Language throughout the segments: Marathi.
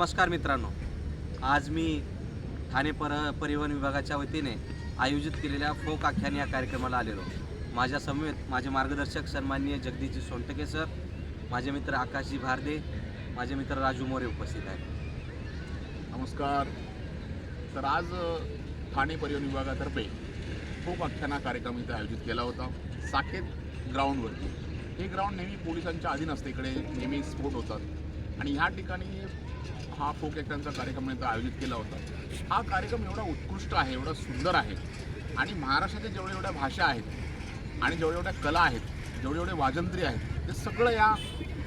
नमस्कार मित्रांनो. आज मी ठाणे पर परिवहन विभागाच्या वतीने आयोजित केलेल्या फोक आख्यान या कार्यक्रमाला आलेलो. माझ्या समेत माझे मार्गदर्शक सन्माननीय जगदीशजी सोनटके सर माझे मित्र आकाशजी भारदे माझे मित्र राजू मोरे उपस्थित आहेत. नमस्कार. तर आज ठाणे परिवहन विभागातर्फे खूप आख्यान हा कार्यक्रम इथे आयोजित केला होता. साकेत ग्राउंडवरती. हे ग्राउंड नेहमी पोलिसांच्या अधीन असते इकडे नेहमी स्फोट होतात. आणि ह्या ठिकाणी हा फोक आख्यानचा कार्यक्रम इथं आयोजित केला होता. हा कार्यक्रम एवढा उत्कृष्ट आहे एवढा सुंदर आहे आणि महाराष्ट्राच्या जेवढ्या एवढ्या भाषा आहेत आणि जेवढ्या एवढ्या कला आहेत जेवढे एवढे वाजंत्री आहेत ते सगळं या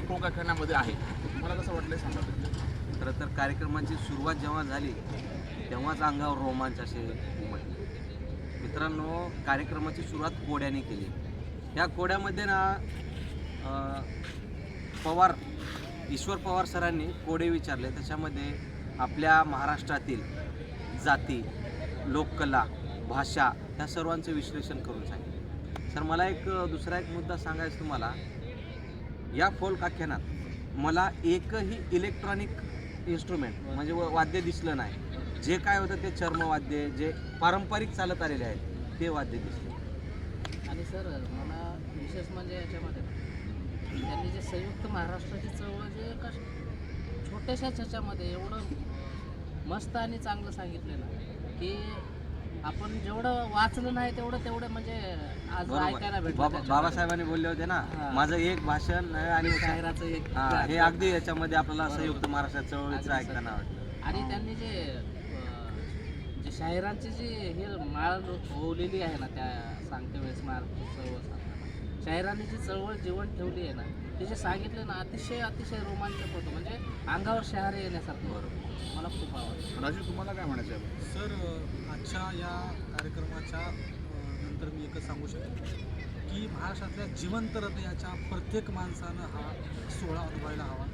फोक आख्यानामध्ये आहे. तुम्हाला कसं वाटलं सांगा खरं तर कार्यक्रमाची सुरुवात जेव्हा झाली तेव्हाच अंगावर रोमांच असे उमटले. मित्रांनो कार्यक्रमाची सुरुवात कोड्याने केली. या कोड्यामध्ये ना पवार ईश्वर पवार सरांनी कोडे विचारले. त्याच्यामध्ये आपल्या महाराष्ट्रातील जाती लोककला भाषा ह्या सर्वांचं विश्लेषण करून सांगितलं. सर मला एक दुसरा एक मुद्दा सांगायचा तुम्हाला. या फोल्क आख्यानात मला एकही इलेक्ट्रॉनिक इन्स्ट्रुमेंट म्हणजे व- वाद्य दिसलं नाही. जे काय होतं ते चर्मवाद्य जे पारंपरिक चालत आलेले आहेत ते वाद्य दिसले. आणि सर मला विशेष म्हणजे याच्यामध्ये त्यांनी जे संयुक्त महाराष्ट्राची चळवळ जे एका छोट्याशा ह्याच्यामध्ये एवढं मस्त आणि चांगलं सांगितलं ना की आपण जेवढं वाचलं नाही तेवढं तेवढं म्हणजे आज ऐकायला भेटलं. बाबासाहेबांनी बोलले होते ना. माझं एक भाषण आणि शाहिराचं एक हा, अगदी याच्यामध्ये आपल्याला. संयुक्त महाराष्ट्र चळवळीचं ऐकताना वाटलं आणि त्यांनी जे जे शाहिरांची जी हे माळ ओवलेली आहे ना त्या सांगते वेळेस महाराष्ट्र चळवळ सांगताना शाहिरांनी जी चळवळ जीवन ठेवली आहे ना ते जे सांगितलं ना अतिशय अतिशय रोमांचक होतं. म्हणजे अंगावर शहारे येण्यासारखं बरोबर मला खूप आवडतं राजू तुम्हाला काय म्हणायचं आहे? सर आजच्या या कार्यक्रमाच्या नंतर मी एकच सांगू शकेन की महाराष्ट्रातल्या जिवंत हृदयाच्या प्रत्येक माणसानं हा सोहळा अनुभवायला हवा.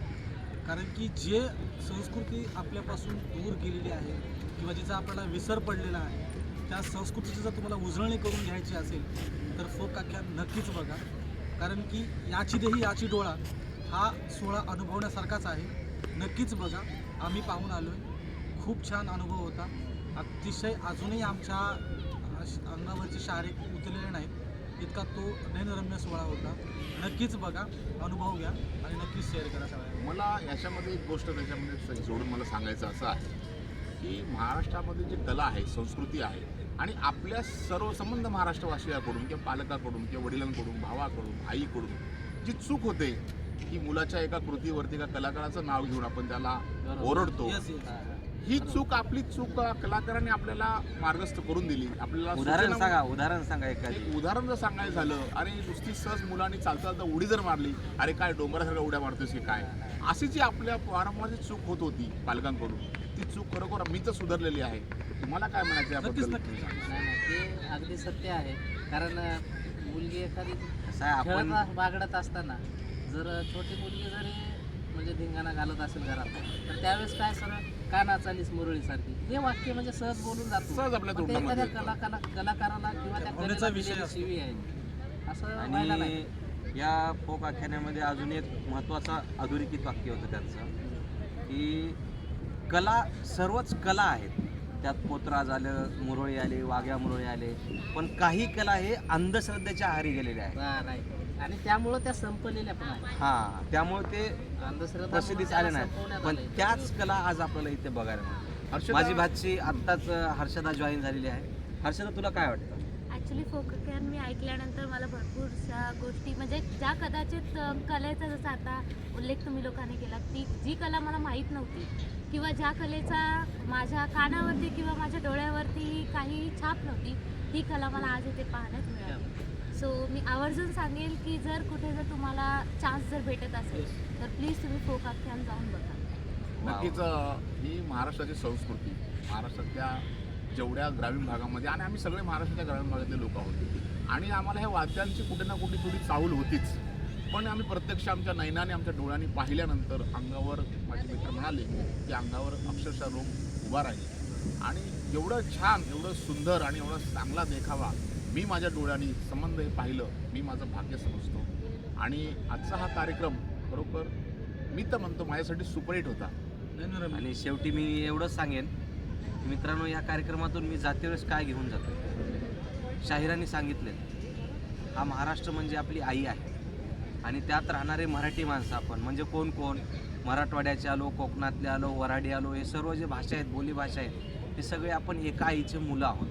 कारण की जे संस्कृती आपल्यापासून दूर गेलेली आहे किंवा जिचा आपल्याला विसर पडलेला आहे त्या संस्कृतीची जर तुम्हाला उजळणी करून घ्यायची असेल तर फोक आख्यान नक्कीच बघा. कारण की याची देही याची डोळा हा सोहळा अनुभवण्यासारखाच आहे. नक्कीच बघा आम्ही पाहून आलो आहे खूप छान अनुभव होता. अतिशय अजूनही आमच्या श- अंगावरचे शारे उतरलेले नाहीत. इतका तो नयनरम्य सोहळा होता. नक्कीच बघा अनुभव घ्या आणि नक्कीच शेअर करा मला याच्यामध्ये एक गोष्ट त्याच्यामध्ये जोडून मला सांगायचं असं आहे की महाराष्ट्रामध्ये जी कला आहे संस्कृती आहे आणि आपल्या सर्व संबंध महाराष्ट्रवासियाकडून किंवा पालकाकडून किंवा वडिलांकडून भावाकडून आईकडून जी चूक होते की मुलाच्या एका कृतीवरती एका कलाकाराचं नाव घेऊन आपण त्याला ओरडतो. ही चूक आपली चूक कलाकाराने आपल्याला मार्गस्थ करून दिली. आपल्याला उदाहरण सांगा उदाहरण सांगा एखादी. एक उदाहरण जर सांगायचं झालं अरे नुसती सहज मुलांनी चालता चालता उडी जर मारली अरे काय डोंगरासारख्या उड्या मारतोस की काय? अशी जी आपल्या वारंवार चूक होत होती पालकांकडून ती चूक खरोखर मी तर सुधारलेली आहे. तुम्हाला काय म्हणायचं याबद्दल? नक्कीच नाही नाही ते अगदी सत्य आहे. कारण मुलगी एखादी कसं आहे आपण खेळत बागडत असताना जर छोटी मुलगी जरी म्हणजे धिंगाणा घालत असेल घरात तर त्यावेळेस काय सर काना चालीस मुरळीसारखी? हे वाक्य म्हणजे सहज बोलून जातो. सहज आपल्या पण ते तोंडामध्ये एखाद्या कलाकारा कलाकाराला किंवा त्या कलेला विषय दिलेली असतो. शिवी आहे. असं व्हायला नाही आणि या फोक आख्यानामध्ये अजून एक महत्त्वाचा अधोरेखित वाक्य होतं त्यांचं की कला सर्वच कला आहेत. त्यात पोत्रा झालं मुरळी आले वाघ्या मुरळी आले. पण काही कला हे अंधश्रद्धेच्या आहारी गेलेल्या आहेत. आणि त्यामुळं त्या संपलेल्या पण आहे हा त्यामुळे ते अंधश्रद्धा प्रसिद्धीस आले नाहीत. पण त्याच कला आज आपल्याला इथे बघायला मिळतात हर्षदा- माझी भाची आत्ताच हर्षदा जॉईन झालेली आहे. हर्षदा तुला काय वाटतं? ॲक्च्युली फोककॅन मी ऐकल्यानंतर मला भरपूरशा गोष्टी म्हणजे ज्या कदाचित कलेचा जसा आता उल्लेख तुम्ही लोकांनी केला ती जी कला मला माहीत नव्हती किंवा ज्या कलेचा माझ्या कानावरती किंवा माझ्या डोळ्यावरती काही छाप नव्हती ती कला मला आज इथे पाहण्यात मिळाली. सो मी आवर्जून सांगेल की जर कुठे जर तुम्हाला चान्स जर भेटत असेल तर प्लीज तुम्ही फोक आख्यान जाऊन बघा. नक्कीच ही महाराष्ट्राची संस्कृती महाराष्ट्रातल्या जेवढ्या ग्रामीण भागामध्ये आणि आम्ही सगळे महाराष्ट्राच्या ग्रामीण भागातले लोक आहोत. आणि आम्हाला ह्या वाद्यांची कुठे ना कुठे थोडी चाहूल होतीच. पण आम्ही प्रत्यक्ष आमच्या नयनाने आमच्या डोळ्यांनी पाहिल्यानंतर अंगावर माझे मित्र म्हणाले की अंगावर अक्षरशः रोग उभा राहील. आणि एवढं छान एवढं सुंदर आणि एवढा चांगला देखावा मी माझ्या डोळ्यांनी संबंध हे पाहिलं मी माझं भाग्य समजतो. आणि आजचा हा कार्यक्रम खरोखर मी तर म्हणतो माझ्यासाठी सुपरहिट होता. नाही आणि शेवटी मी एवढंच सांगेन मित्रांनो या कार्यक्रमातून मी जातेवेळेस काय घेऊन जातो? शाहिरांनी सांगितले हा महाराष्ट्र म्हणजे आपली आई आहे. आणि त्यात राहणारे मराठी माणसं आपण म्हणजे कोण कोण? मराठवाड्याचे आलो कोकणातले आलो वराडी आलो हे सर्व जे भाषा आहेत बोलीभाषा आहेत हे सगळे आपण एका आईचे मुलं आहोत.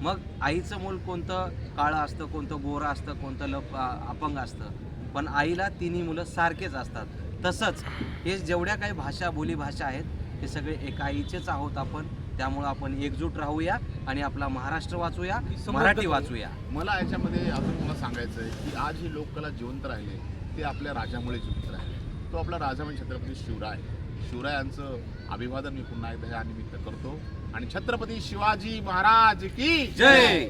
मग आईचं मूल कोणतं? काळं असतं कोणतं गोरं असतं कोणतं लप अपंग असतं. पण आईला तिन्ही मुलं सारखेच असतात. तसंच हे जेवढ्या काही भाषा बोलीभाषा आहेत हे सगळे एका आईचेच आहोत आपण. त्यामुळं आपण एकजूट राहूया आणि आपला महाराष्ट्र वाचूया मराठी वाचूया. मला याच्यामध्ये अजून मला सांगायचं आहे की आज ही लोककला जिवंत राहिली ते आपल्या राजामुळे जिवंत राहिले. तो आपला राजा म्हणजे छत्रपती शिवराय. शिवरायांचं अभिवादन मी पुन्हा एकदा या निमित्त करतो. आणि छत्रपती शिवाजी महाराज की जय!